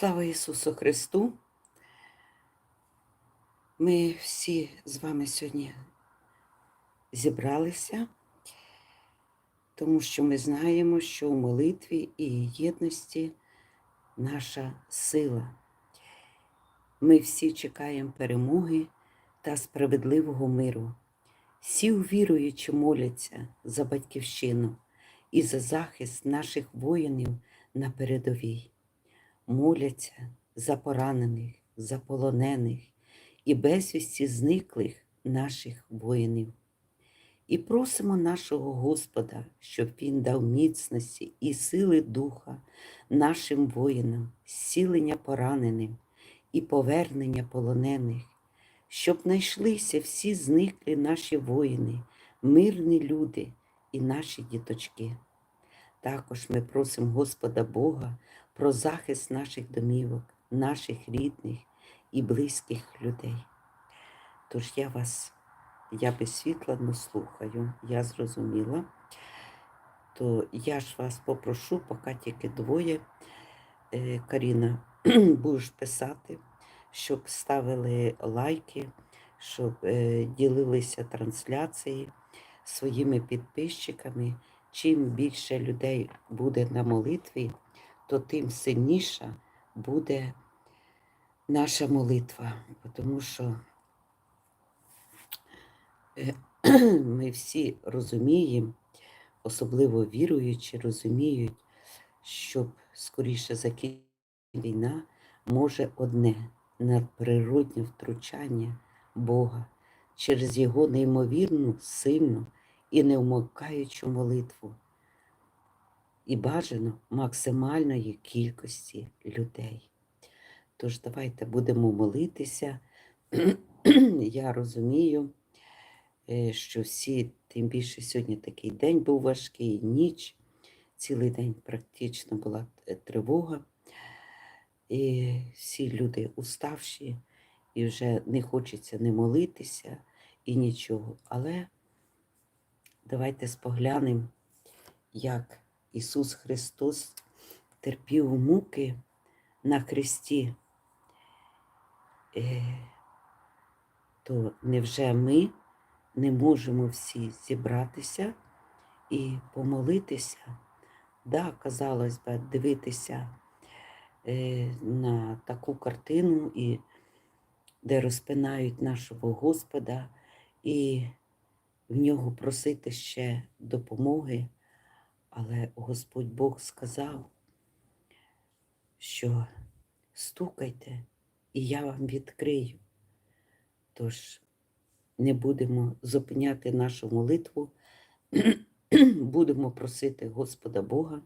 Слава Ісусу Христу! Ми всі з вами сьогодні зібралися, тому що ми знаємо, що у молитві і єдності наша сила. Ми всі чекаємо перемоги та справедливого миру. Всі увіруючи моляться за батьківщину і за захист наших воїнів на передовій моляться за поранених, за полонених і безвісті зниклих наших воїнів. І просимо нашого Господа, щоб Він дав міцності і сили духа нашим воїнам, зцілення пораненим і повернення полонених, щоб знайшлися всі зниклі наші воїни, мирні люди і наші діточки. Також ми просимо Господа Бога про захист наших домівок, наших рідних і близьких людей. Тож я вас, я безсвітладно слухаю, я зрозуміла, то я ж вас попрошу, поки тільки двоє, е, Каріна, будеш писати, щоб ставили лайки, щоб е, ділилися трансляції своїми підписчиками. Чим більше людей буде на молитві, то тим сильніша буде наша молитва, тому що е, ми всі розуміємо, особливо віруючі, розуміють, щоб скоріше закінчити війна може одне надприродне втручання Бога через його неймовірну, сильну і невмикаючу молитву і бажано максимальної кількості людей. Тож давайте будемо молитися. Я розумію, е, що всі, тим більше сьогодні такий день був важкий, ніч, цілий день практично була е, тривога. І всі люди уставші, і вже не хочеться не молитися і нічого. Але давайте споглянемо, як Ісус Христос терпів муки на хресті, е, то невже ми не можемо всі зібратися і помолитися? Да, казалось би, дивитися е, на таку картину, і де розпинають нашого Господа, і в нього просити ще допомоги. Але Господь Бог сказав, що стукайте, і я вам відкрию. Тож не будемо зупиняти нашу молитву, будемо просити Господа Бога,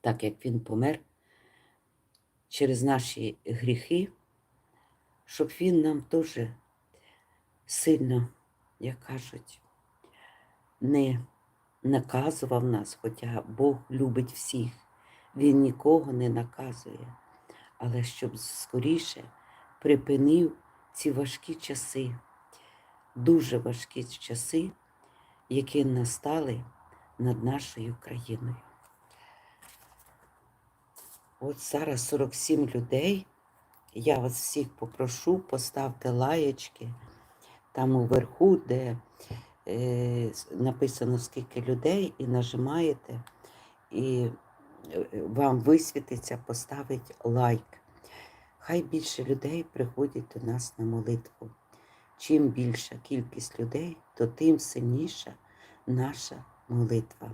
так як Він помер через наші гріхи, щоб Він нам теж сильно, як кажуть, не наказував нас, хоча Бог любить всіх, Він нікого не наказує, але щоб скоріше припинив ці важкі часи, дуже важкі часи, які настали над нашою країною. От зараз 47 людей. Я вас всіх попрошу, поставте лаєчки там уверху, де написано скільки людей, і нажимаєте, і е, вам висвітиться, поставить лайк. Хай більше людей приходять до нас на молитву. Чим більша кількість людей, то тим сильніша наша молитва.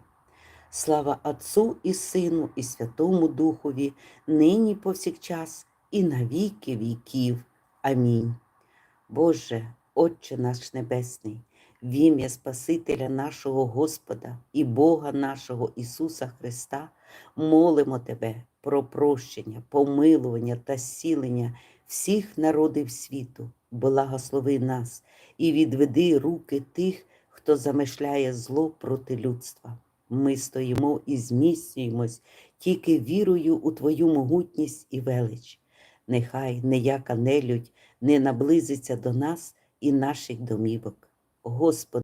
Слава Отцу і Сину, і Святому Духові, нині повсякчас, і на віки віків. Амінь. Боже, Отче наш Небесний в ім'я Спасителя нашого Господа і Бога нашого Ісуса Христа, молимо Тебе про прощення, помилування та зцілення всіх народів світу, благослови нас і відведи руки тих, хто замишляє зло проти людства. Ми стоїмо і зміцнюємось тільки вірою у Твою могутність і велич. Нехай ніяка нелюдь не наблизиться до нас і наших домівок. Rospa.